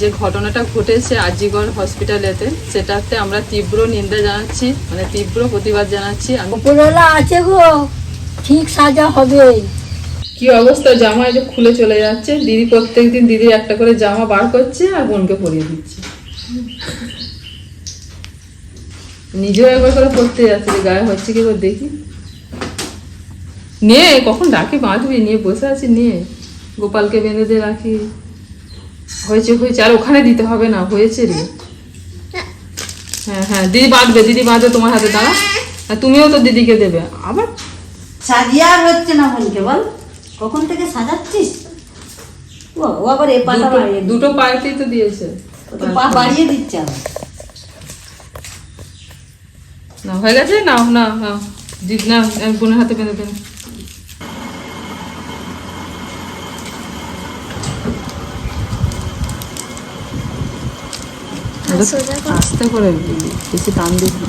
যে ঘটনাটা ঘটেছে আজিগড় হসপিটালেতে সেটাতে আমরা তীব্র নিন্দা জানাচ্ছি মানে তীব্র প্রতিবাদ জানাচ্ছি। উপরওয়ালা আছে গো ঠিক সাজা হবে। কি অবস্থা? জামা এই যে খুলে চলে যাচ্ছে। দিদি প্রত্যেকদিন দিদি একটা করে জামা বার করছে আর বোনকে পরিয়ে দিচ্ছে। নিজেও একবার করে পড়তে যাচ্ছে গায়ে হচ্ছে কি করে দেখি। নে কখন ডাকি বাঁধবি? নিয়ে বসে আছি নিয়ে। গোপালকে বেঁধে দিয়ে রাখি। হয়েছে হয়েছে আর ওখানে দিতে হবে না হয়েছে রে। হ্যাঁ হ্যাঁ দিদি বাঁধবে দিদি বাঁধবে তোমার হাতে দাঁড়া। আর তুমিও তো দিদিকে দেবে। আবার সাজিয়ে হচ্ছে না বোনকে বল। কখন থেকে সাজাচ্ছিস? ও আবার এ পাটা দুটো- বাড়িয়ে দুটো পায়েতেই তো দিয়েছে। তো পা বাড়িয়ে দিচ্ছে আবার। না হয়ে গেছে? না না না। দিদি না বোনের হাতে বেঁধে দেন আস্তে করে দিবি, বেশি টান দিবি না।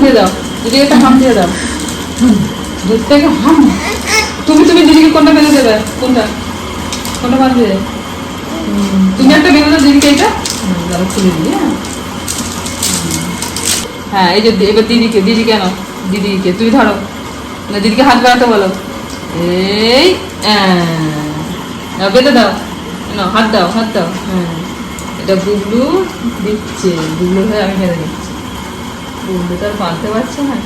দিয়ে দাও দিদি একটা হাম দিয়ে দাও। দুধ থেকে হাম। তুমি তুমি দিদিকে কোনটা বেঁধে দেবে? কোনটা? কোনটা বাঁধবে? তুমি একটা বেঁধে দাও দিদিকে এটা। দাঁড়াও, খুলে দিই হ্যাঁ। হ্যাঁ এই যে এবার দিদিকে দিদি কেন? দিদিকে তুই ধরো। না দিদিকে হাত বাড়াতে বলো। এই বেঁধে দাও। না হাত দাও হাত দাও হ্যাঁ। এটা গুবলু দিচ্ছে। গুবলু হয়ে আমি খেতে দিচ্ছি। গুবলু তো আর পারতে পারছে না।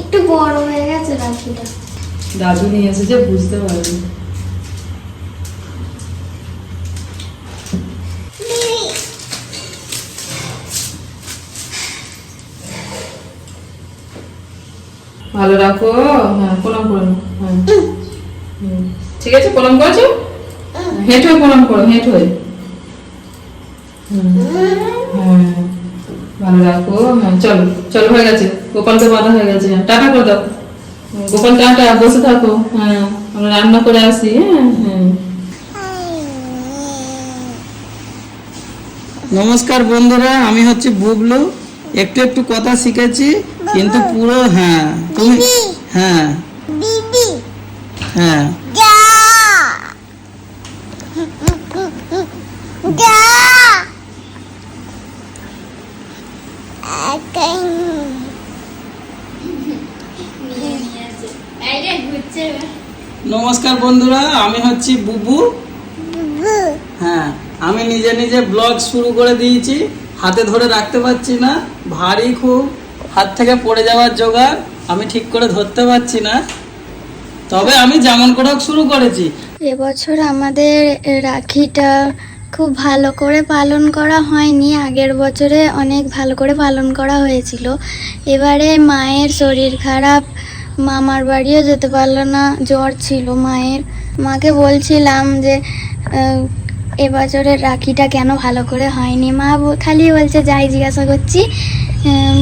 একটু বড় হয়ে গেছে দাদু নিয়ে এসেছে বুঝতে পারবে ভালো রাখো। হ্যাঁ প্রণাম করে। হ্যাঁ। ঠিক আছে, প্রণাম করেছ? হেঁট হয়ে প্রণাম করো, হেঁট হয়ে। হ্যাঁ ভালো রাখো। হ্যাঁ চলো চলো, হয়ে গেছে। গোপালকে বাঁধা হয়ে গেছে। টাটা করে দাও। গোপাল, টাটা, বসে থাকো। হ্যাঁ আমরা রান্না করে আসি হ্যাঁ হ্যাঁ। নমস্কার বন্ধুরা, আমি হচ্ছে বুবলু। একটু একটু কথা শিখেছি। কিন্তু পুরো হ্যাঁ তুমি হ্যাঁ। হ্যাঁ। নমস্কার বন্ধুরা আমি হচ্ছি বুবু। হ্যাঁ আমি নিজে নিজে ব্লগ শুরু করে দিয়েছি। হাতে ধরে রাখতে পারছি না ভারী খুব। হাত থেকে পড়ে যাওয়ার জোগাড় আমি ঠিক করে ধরতে পারছি না। তবে আমি যেমন করে শুরু করেছি। এবছর আমাদের রাখিটা খুব ভালো করে পালন করা হয়নি। আগের বছরে অনেক ভালো করে পালন করা হয়েছিল। এবারে মায়ের শরীর খারাপ, মামার বাড়িও যেতে পারল না, জ্বর ছিল মায়ের। মাকে বলছিলাম যে এবছরের রাখিটা কেন ভালো করে হয়নি? মা খালি বলছে, যাই জিজ্ঞাসা করছি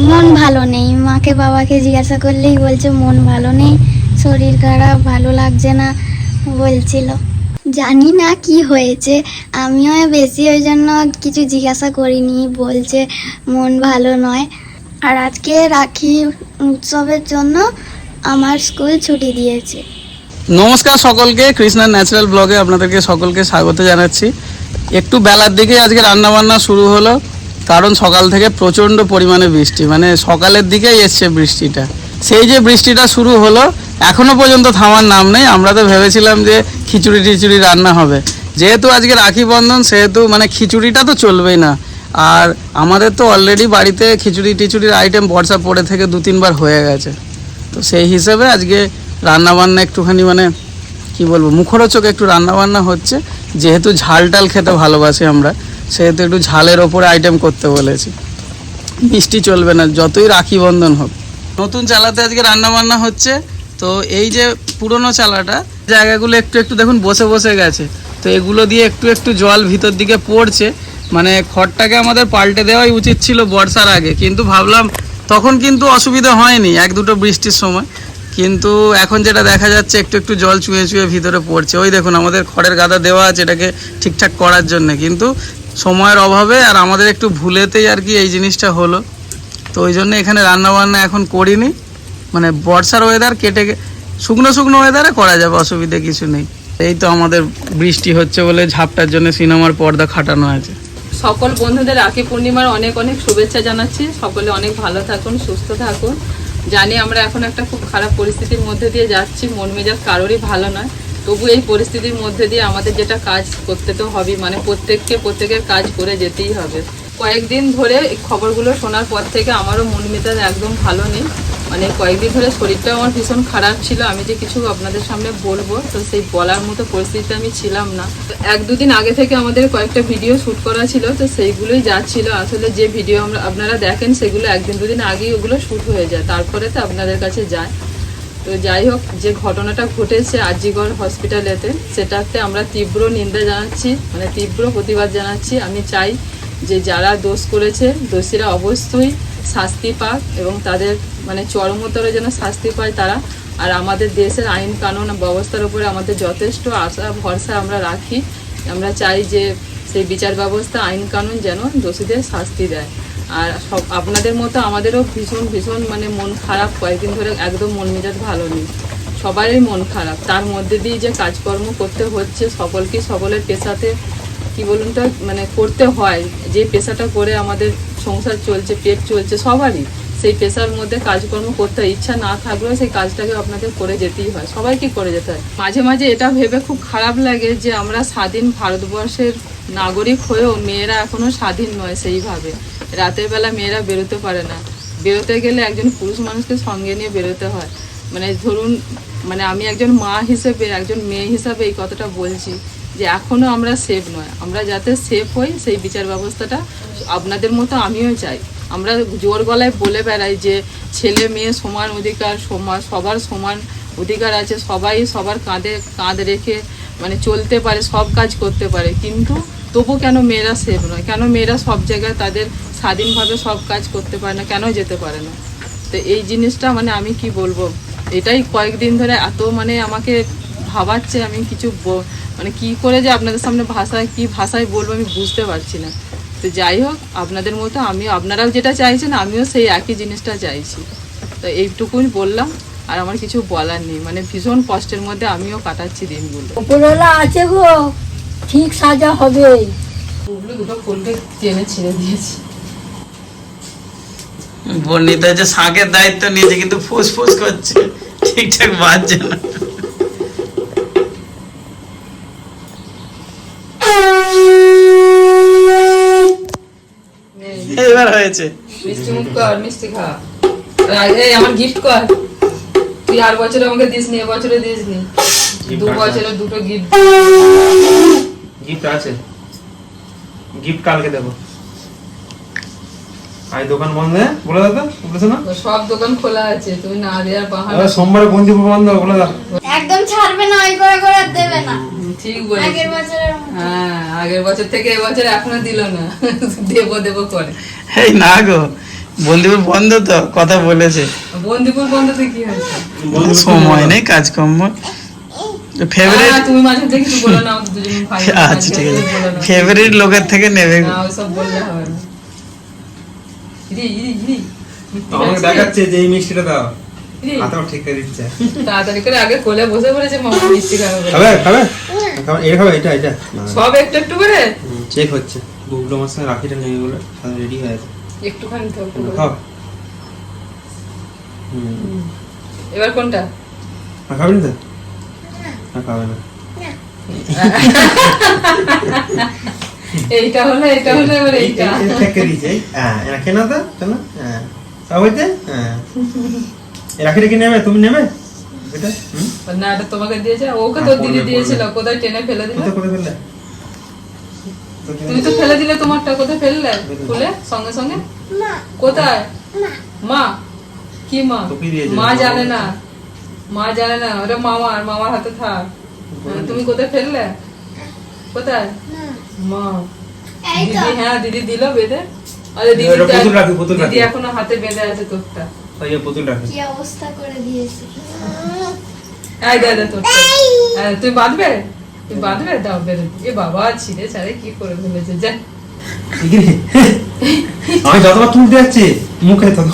মন ভালো নেই। মাকে, বাবাকে জিজ্ঞাসা করলেই বলছে, মন ভালো নেই, শরীর খারাপ, ভালো লাগছে না, বলছিল। জানি না কি হয়েছে, আমিও বেশি ওই জন্য কিছু জিজ্ঞাসা করিনি, বলছে মন ভালো নয়। আর আজকে রাখি উৎসবের জন্য আমার স্কুল ছুটি দিয়েছে। নমস্কার সকলকে, কৃষ্ণা ন্যাচারাল ব্লগে আপনাদেরকে সকলকে স্বাগত জানাচ্ছি। একটু বেলার দিকে আজকে রান্না বান্না শুরু হলো। কারণ সকাল থেকে প্রচণ্ড পরিমাণে বৃষ্টি মানে সকালের দিকেই এসছে বৃষ্টিটা। সেই যে বৃষ্টিটা শুরু হলো, এখনও পর্যন্ত থামার নাম নেই। আমরা তো ভেবেছিলাম যে খিচুড়ি টিচুড়ি রান্না হবে। যেহেতু আজকে রাখি বন্ধন, সেহেতু মানে খিচুড়িটা তো চলবেই না। আর আমাদের তো অলরেডি বাড়িতে খিচুড়ি টিচুড়ির আইটেম বর্ষা পড়ে থেকে দু, তিনবার হয়ে গেছে। তো সেই হিসেবে আজকে রান্নাবান্না একটুখানি মানে কি বলব, মুখরোচক একটু রান্না বান্না হচ্ছে। যেহেতু ঝাল টাল খেতে ভালোবাসি আমরা সেহেতু একটু ঝালের ওপরে আইটেম করতে বলেছি। মিষ্টি চলবে না, যতই রাখি বন্ধন হোক। নতুন চালাতে আজকে রান্না বান্না হচ্ছে, তো এই যে পুরনো চালাটা, জায়গাগুলো একটু একটু দেখুন বসে বসে গেছে। তো এগুলো দিয়ে একটু একটু জল ভিতর দিকে পড়ছে মানে খড়টাকে আমাদের পাল্টে দেওয়াই উচিত ছিল বর্ষার আগে। কিন্তু ভাবলাম, তখন কিন্তু অসুবিধা হয়নি এক দুটো বৃষ্টির সময়। কিন্তু এখন যেটা দেখা যাচ্ছে, একটু একটু জল চুয়ে চুয়ে ভিতরে পড়ছে। ওই দেখুন, আমাদের খড়ের গাদা দেওয়া আছে এটাকে ঠিকঠাক করার জন্য। কিন্তু সময়ের অভাবে আর আমাদের একটু ভুলেতেই আর কি এই জিনিসটা হলো। তো ওই জন্য এখানে রান্না বান্না এখন করিনি। মানে বর্ষার ওয়েদার কেটে শুকনো শুকনো ওয়েদারে করা যাবে, অসুবিধা কিছু নেই। এই তো আমাদের বৃষ্টি হচ্ছে বলে ঝাপটার জন্য সিনেমার পর্দা খাটানো আছে। সকল বন্ধুদের রাখি পূর্ণিমার অনেক অনেক শুভেচ্ছা জানাচ্ছি। সকলে অনেক ভালো থাকুন, সুস্থ থাকুন। জানি আমরা এখন একটা খুব খারাপ পরিস্থিতির মধ্যে দিয়ে যাচ্ছি, মন মেজাজ কারোরই ভালো নয়। তবু এই পরিস্থিতির মধ্যে দিয়ে আমাদের যেটা কাজ করতে তো হবে মানে প্রত্যেককে প্রত্যেকের কাজ করে যেতেই হবে। কয়েকদিন ধরে খবরগুলো শোনার পর থেকে আমারও মন মেজাজ একদম ভালো নেই। মানে কয়েকদিন ধরে শরীরটাও আমার ভীষণ খারাপ ছিল, আমি যে কিছু আপনাদের সামনে বলব, তো সেই বলার মতো পরিস্থিতিতে আমি ছিলাম না। তো এক দুদিন আগে থেকে আমাদের কয়েকটা ভিডিও শ্যুট করা ছিল, তো সেইগুলোই যাচ্ছিল আসলে যে ভিডিও আমরা আপনারা দেখেন, সেগুলো একদিন দুদিন আগেই ওগুলো শ্যুট হয়ে যায়, তারপরে তো আপনাদের কাছে যায়। তো যাই হোক, যে ঘটনাটা ঘটেছে আজিগড় হসপিটালেতে সেটাতে আমরা তীব্র নিন্দা জানাচ্ছি মানে তীব্র প্রতিবাদ জানাচ্ছি। আমি চাই যে যারা দোষ করেছে, দোষীরা অবশ্যই শাস্তি পাক এবং তাদের মানে চরমতর যেন শাস্তি পায় তারা। আর আমাদের দেশের আইন কানুন ব্যবস্থার উপরে আমাদের যথেষ্ট আশা, ভরসা আমরা রাখি। আমরা চাই যে সেই বিচার ব্যবস্থা, আইন কানুন যেন দোষীদের শাস্তি দেয়। আর সব আপনাদের মতো আমাদেরও ভীষণ ভীষণ মানে মন খারাপ কয়েকদিন ধরে একদম মন মেজাজ ভালো নেই। সবারই মন খারাপ। তার মধ্যে দিয়ে যে কাজকর্ম করতে হচ্ছে, সকলকে সকলের পেশাতে কি বলুন তো মানে করতে হয়। যে পেশাটা করে আমাদের সংসার চলছে, পেট চলছে, সবারই। সেই পেশার মধ্যে কাজকর্ম করতে ইচ্ছা না থাকলেও সেই কাজটাকে আপনাদের করে যেতেই হয়। সবাইকে করে যেতে হয়। মাঝে মাঝে এটা ভেবে খুব খারাপ লাগে যে আমরা স্বাধীন ভারতবর্ষের নাগরিক হয়েও মেয়েরা এখনও স্বাধীন নয় সেইভাবে। রাতের বেলা মেয়েরা বেরোতে পারে না। বেরোতে গেলে একজন পুরুষ মানুষকে সঙ্গে নিয়ে বেরোতে হয়। মানে ধরুন মানে আমি একজন মা হিসেবে, একজন মেয়ে হিসাবে এই কথাটা বলছি যে এখনও আমরা সেফ নয়। আমরা যাতে সেফ হই, সেই বিচার ব্যবস্থাটা আপনাদের মতো আমিও চাই। আমরা জোর গলায় বলে বেড়াই যে ছেলে মেয়ে সমান অধিকার, সমান সবার সমান অধিকার আছে, সবাই সবার কাঁধে কাঁধ রেখে মানে চলতে পারে, সব কাজ করতে পারে। কিন্তু তবু কেন মেয়েরা সেফ নয়? কেন মেয়েরা সব জায়গায় তাদের স্বাধীনভাবে সব কাজ করতে পারে না? কেন যেতে পারে না? তো এই জিনিসটা মানে আমি কি বলব? এটাই কয়েকদিন ধরে এত মানে আমাকে ভাবাচ্ছে, আমি কিছু মানে কি করে যে আপনাদের সামনে ভাষায় কি ভাষায় বলব আমি বুঝতে পারছি না। তো যাই হোক আপনাদের মতো আমিও আপনারাও যেটা চাইছেন আমিও সেই একই জিনিসটা চাইছি। তো এইটুকুই বললাম আর আমার কিছু বলার নেই। মানে ভীষণ কষ্টের মধ্যে আমিও কাটাচ্ছি দিনগুলো। উপরওয়ালা আছে গো ঠিক সাজা হবে। ওগুলো দুটো ফুলকে টেনে ছিঁড়ে দিয়েছি? বর্ণিতা যে শাকের দায়িত্ব নিয়েছে কিন্তু ফুস ফুস করছে। ঠিকঠাক বাজছে না। এবার হয়েছে। মিষ্টি মুখ কর মিষ্টি খা। এই আমার গিফট কর। তুই আর বছরে আমাকে দিস নি এবছরে দিস নি। দু বছরে দুটো গিফট গিফট আছে। গিফট কালকে দেবো। আজ দোকান বন্ধ বলে দাও বলেছ না? সব দোকান খোলা আছে তুমি না দেওয়ার বাহানা আরে সোমবারে বন্ধুপুর বন্ধ বলে দাও। একদম ছাড়বে না ওই করে করে ঠিক বলেছি আগের হ্যাঁ আগের বছর থেকে এবছর এখনও দিল না। দেবো দেবো করে। এই না গো বন্ধুপুর বন্ধ তো কথা বলেছে। বন্দিপুর বন্ধুতে কি হয়েছে? সময় নেই কাজকর্ম। ফেভারিট তুমি মাঝে থেকে কিছু বলো না দুজন ভাই আচ্ছা ঠিক আছে। ফেভারিট লোকের থেকে নেবে। না ওইসব বললে হবে না। ইরি ইরি ইরি। আমাকে দেখাচ্ছে যে এই মিষ্টিটা দাও। হাতেও ঠিক করে দিচ্ছে। তাড়াতাড়ি করে আগে কোলে বসে পড়েছে মামা মিষ্টি খাবে খাবে খাবে? খাবে এটা খাবে এটা এটা। সব একটু একটু করে? চেক হচ্ছে। বুবলু আমার রাখিটা নেবে বলে রেডি হয়ে আছে একটুখানি তো খাও। এবার কোনটা? আর খাবেন না খাবে না। এইটা হলো এটা হলো এবার এইটা। থেকে দিয়েছে। হ্যাঁ রাখে না তো? চলো হ্যাঁ। সব হয়েছে? হ্যাঁ। রাখিটা কি নেবে? তুমি নেবে? এটা? না এটা তোমাকে দিয়েছে। ওকে তো দিদি দিয়েছিল। কোথায় টেনে ফেলে দিল? কোথায় করে ফেললে? তুমি তো ফেলে দিলে তোমারটা। কোথায় ফেললে? খুলে? সঙ্গে সঙ্গে? কোথায়? মা। কি মা? মা জানে না। মা জানে না। ওটা মামার মামার হাতে থাক। হ্যাঁ, তুমি কোথায় ফেললে? কোথায়? মা। দিদি হ্যাঁ দিদি দিল বেঁধে। আরে দিদি দিদি এখনও হাতে বেঁধে আছে তোরটা। ওই যে পুতুল রাখি কি অবস্থা করে দিয়েছে। এই দে দে তোর হ্যাঁ, তুই বাঁধবে? তুই বাঁধবে? দাও বেরো। এ বাবা ছিঁড়ে ছাড়ে কি করে ফেলেছে যা। আমি যতবার তুলতে যাচ্ছি মুখে তত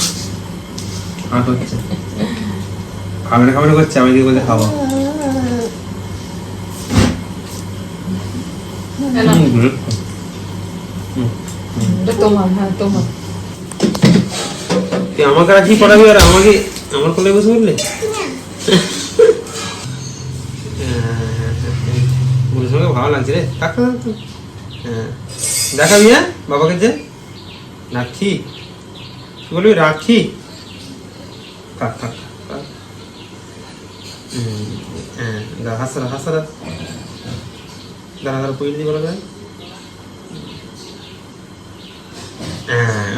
আমার করছে খাবে না খাবে না করছে আমি দিয়ে বলতে খাব। তোমার হ্যাঁ তোমার। তুই আমাকে কি পড়াবি আর আমাকে আমার কোলে বসে বললে বলে সঙ্গে ভালো লাগছে রে। কাকা হ্যাঁ। দেখাবি হ্যাঁ বাবাকে যে। রাখি। কি বলবি? রাখি। থাক। হুম, হ্যাঁ হাসরা হাসরা দাঁড়া দাঁড়া। পুজো দিয়ে বলা যায়। হ্যাঁ